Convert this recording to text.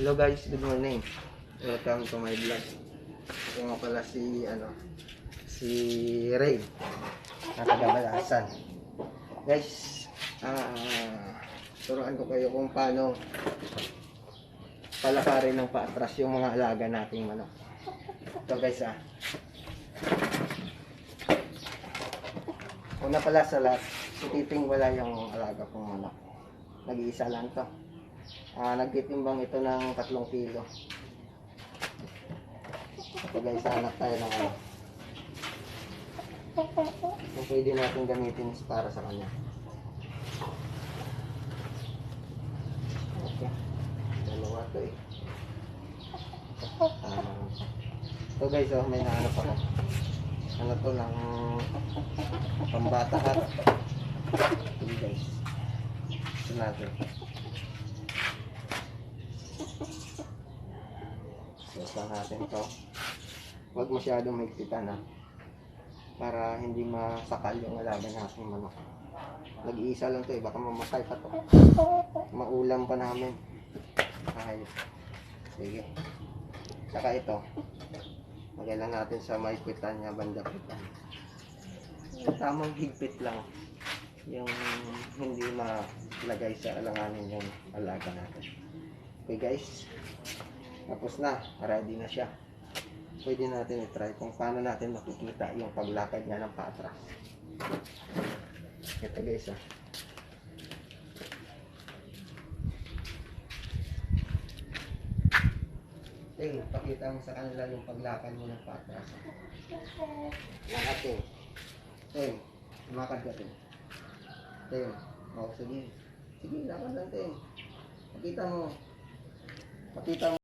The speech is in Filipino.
Hello guys, good morning. Welcome to my vlog. Ako nga pala si, ano, si Ray. Nakagabalasan. Guys, ah, turuan ko kayo kung paano palakarin ng paatras yung mga alaga nating manok. Ito guys ah. Una pala sa lahat, sitiping wala yung alaga kong manok. Nag-iisa lang to. Ah, nagtitimbang ito ng 3 kilo. Ito guys, hanap tayo ng ano. Kung pwede natin gamitin para sa kanya. Okay. Dalawa to eh. Ah, ito guys, oh, may nahanap ako. Ano to ng pambata hat. Ito guys. Ito natin. Basta natin to. Huwag masyadong magpitan ha. Para hindi masakal yung alaga natin manok. Nag-iisa lang to eh. Baka mamatay pa to. Maulam pa namin. Ay. Sige. Saka ito. Lagay lang natin sa may pitan niya, banda pitan. Tamang higpit lang. Yung hindi malagay sa alanganin yung alaga natin. Okay guys. Tapos na. Ready na siya. Pwede natin i-try kung paano natin makikita yung paglakad niya ng paatras. Ito guys ah. Ting, pakita mo sa kanila yung paglakad mo ng paatras. Lakad, Ting. Ting, lumakad ka, Ting. Ting, oh, sige. Sige, lakad lang, Ting. Pakita mo. Pakita mo.